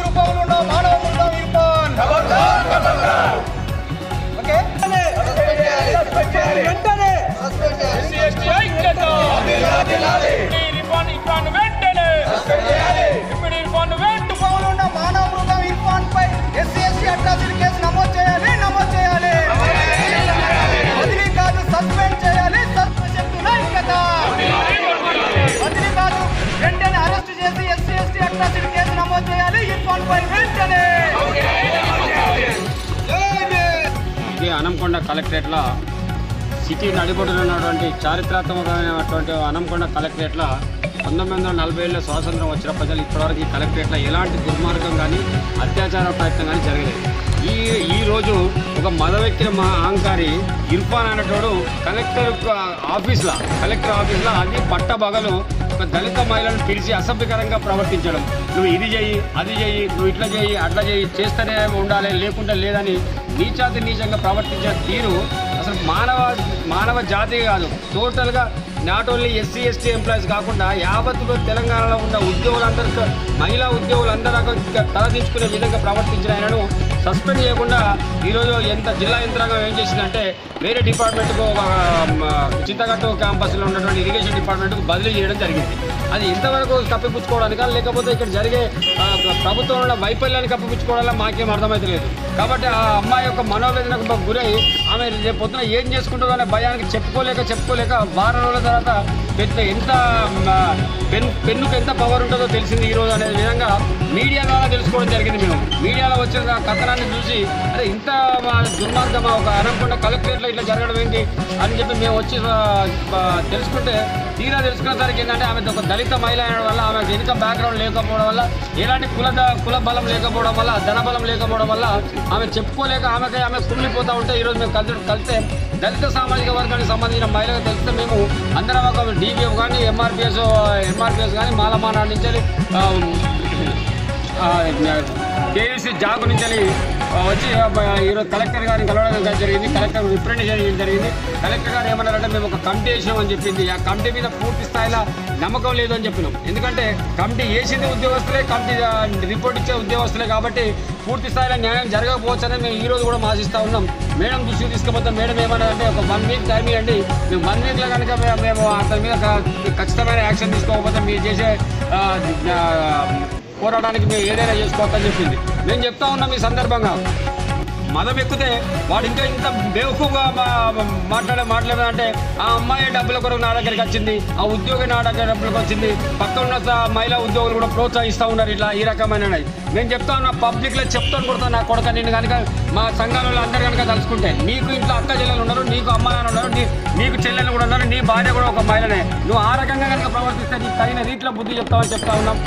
Paulo não, mano. కలెక్టరేట్ల city నడిబొడ్డున ఉన్నటువంటి చారిత్రాత్మకమైనటువంటి అనంకొండ కలెక్టరేట్ల పంతొమ్మిది వందల నలభై ఏళ్ళలో స్వాతంత్రం వచ్చిన ప్రజలు ఇప్పటివరకు ఈ కలెక్టరేట్లో ఎలాంటి దుర్మార్గం కానీ అత్యాచార ప్రయత్నం కానీ జరగలేదు. ఈ ఈరోజు ఒక మదవెక్కిన మా అహంకారి ఇర్ఫాన్ అనేటోడు కలెక్టర్ ఆఫీస్లో కలెక్టర్ ఆఫీస్లో అది పట్టబగలు ఒక దళిత మహిళను పిలిచి అసభ్యకరంగా ప్రవర్తించడం. నువ్వు ఇది చేయి అది చేయి నువ్వు ఇట్లా చేయి అట్లా చేయి చేస్తేనే ఉండాలి లేకుంటే లేదని నీచాతి నీచంగా ప్రవర్తించే తీరు అసలు మానవ మానవ జాతి కాదు. టోటల్గా not only SC ST employees కాకుండా యావత్తులో తెలంగాణలో ఉన్న ఉద్యోగులందరికీ మహిళా ఉద్యోగులందరూ తలదించుకునే విధంగా ప్రవర్తించిన ఆయనను సస్పెండ్ చేయకుండా ఈరోజు ఎంత జిల్లా యంత్రాంగం ఏం చేసిందంటే వేరే డిపార్ట్మెంట్కు ఒక చింతగట్టు క్యాంపస్లో ఉన్నటువంటి ఇరిగేషన్ డిపార్ట్మెంట్కు బదిలీ చేయడం జరిగింది. అది ఎంతవరకు కప్పిపుచ్చుకోవడానికా? లేకపోతే ఇక్కడ జరిగే ప్రభుత్వంలో వైఫల్యాన్ని కప్పిపుచ్చుకోవడాలో మాకేం అర్థమైతలేదు. కాబట్టి ఆ అమ్మాయి యొక్క మనోవేదనకు గురై ఆమె రేపు పొద్దున ఏం చేసుకుంటుందో అనే భయానికి చెప్పుకోలేక చెప్పుకోలేక వారం రోజుల తర్వాత పెద్ద ఎంత పెన్ పెన్నుకు ఎంత పవర్ ఉంటుందో తెలిసింది ఈరోజు అనే విధంగా మీడియా ద్వారా తెలుసుకోవడం జరిగింది మేము. మీడియాలో వచ్చిన కథనాన్ని చూసి అరే ఇంత మా దుర్మార్గమా? ఒక అనంకొండ కలెక్టరేట్లో ఇట్లా జరగడం ఏంటి? అని చెప్పి మేము వచ్చి తెలుసుకుంటే తీరా తెలుసుకునేసరికి ఏంటంటే ఆమె ఒక దళిత మహిళ అయిన వల్ల ఆమె వెనుక బ్యాక్గ్రౌండ్ లేకపోవడం వల్ల ఎలాంటి కుల కుల బలం లేకపోవడం వల్ల ధన బలం లేకపోవడం వల్ల ఆమె చెప్పుకోలేక ఆమెకి ఆమె కుమిలిపోతూ ఉంటే ఈరోజు మేము కలిసి కలిస్తే దళిత సామాజిక వర్గానికి సంబంధించిన మహిళగా తెలిస్తే మేము అందరం ఒక డీబీఎఫ్ కానీ ఎంఆర్పిఎస్ ఎంఆర్పిఎస్ కానీ మాలమానా నుంచి కేఎస్సీ జాగు నుంచి వచ్చి ఈరోజు కలెక్టర్ గారిని కలవడం జరిగింది. కలెక్టర్ రిప్రజెంట్ చేయడం జరిగింది. కలెక్టర్ గారు ఏమన్నారంటే మేము ఒక కమిటీ వేసినామని చెప్పింది. ఆ కమిటీ మీద పూర్తి స్థాయిలో నమ్మకం లేదు అని చెప్పినాం. ఎందుకంటే కమిటీ వేసింది ఉద్యోగస్తులే కమిటీ రిపోర్ట్ ఇచ్చే ఉద్యోగస్తులే కాబట్టి పూర్తి స్థాయిలో న్యాయం జరగకపోవచ్చని మేము ఈ రోజు కూడా ఆశిస్తూ ఉన్నాం. మేడం దృష్టికి తీసుకుపోతాం. మేడం ఏమన్నారంటే ఒక వన్ వీక్ టైం ఇవ్వండి. మేము వన్ వీక్లో కనుక మేము- మేము అతని మీద ఖచ్చితమైన యాక్షన్ తీసుకోకపోతే మీరు చేసే పోరాడానికి పోరాటానికి మేము ఏదైనా చేసుకోవచ్చని చెప్పింది. నేను చెప్తా ఉన్నా మీ సందర్భంగా. మదం ఎక్కితే వాడు ఇంకా ఇంత బేవకుగా మాట్లాడే మాట్లాడాలంటే ఆ అమ్మాయి డబ్బుల కొరకు నా దగ్గరికి వచ్చింది ఆ ఉద్యోగి నా దగ్గర డబ్బులకు వచ్చింది పక్క ఉన్న మహిళా ఉద్యోగులు కూడా ప్రోత్సహిస్తూ ఉన్నారు ఇట్లా ఈ రకమైన నేను చెప్తా ఉన్నా పబ్లిక్లో చెప్తాను కొడతా నా కొడుక నేను కనుక మా సంఘాలలో అందరు కనుక తలుచుకుంటే నీకు ఇంట్లో అక్క చెల్లెలు ఉన్నారు నీకు అమ్మాయిలు ఉన్నారు నీ నీకు చెల్లెలు కూడా ఉన్నారు నీ భార్య కూడా ఒక మహిళనే. నువ్వు ఆ రకంగా కనుక ప్రవర్తిస్తే నీకు తగిన రీతిలో బుద్ధి చెప్తావని చెప్తా ఉన్నాం.